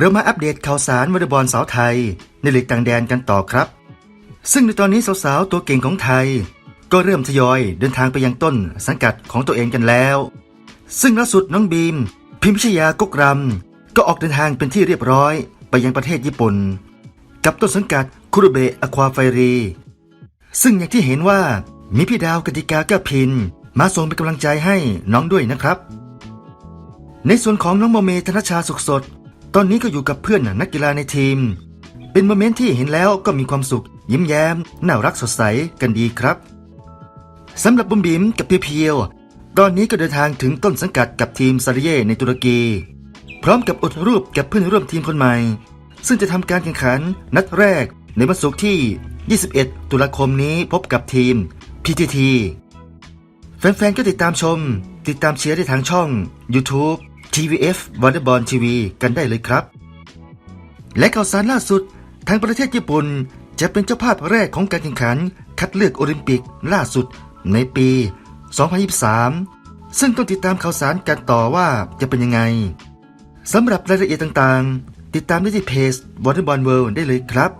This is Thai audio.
เรามาอัปเดตข่าวสารวอลเลย์บอลสาวไทย ในลีกต่างแดนกันต่อครับ ซึ่งในตอนนี้สาวๆตัวเก่งของไทย ก็เริ่มทยอยเดินทางไปยังต้นสังกัดของตัวเองกันแล้ว ซึ่งล่าสุดน้องบีม พิมพิชยากกรำก็ออกเดินทางเป็นที่เรียบร้อย ไปยังประเทศญี่ปุ่น กับต้นสังกัดคุรุเบะอควาไฟรี ซึ่งอย่างที่เห็นว่ามีพี่ดาวกติกาแก้วพิน มาส่งเป็นกำลังใจให้น้องด้วยนะครับ ในส่วนของน้องโมเมธนชชาสุขสด ตอนนี้ก็อยู่กับเพื่อนนักกีฬาในทีม เป็นโมเมนต์ที่เห็นแล้วก็มีความสุข ยิ้มแย้ม น่ารักสดใสกันดีครับสำหรับบุ๋มบิ๋มกับเพียวเพียว ตอนนี้ก็เดินทางถึงต้นสังกัดกับทีมซาริเย่ในตุรกี พร้อมกับอดรูปกับเพื่อนร่วมทีมคนใหม่ ซึ่งจะทำการแข่งขันนัดแรกในวันศุกร์ที่ 21 ตุลาคมนี้พบกับทีม PTT แฟนๆ ก็ติดตามชม ติดตามเชียร์ได้ทางช่อง YouTube TVF Volleyball TV กันได้เลยครับ และข่าวสารล่าสุด ทางประเทศญี่ปุ่นจะเป็นเจ้าภาพแรกของการแข่งขัน คัดเลือกโอลิมปิกล่าสุดในปี 2023 ซึ่งต้องติดตามข่าวสารกันต่อว่าจะเป็นยังไงสำหรับรายละเอียดต่างๆ ติดตามได้ที่เพจ Volleyball World ได้เลยครับ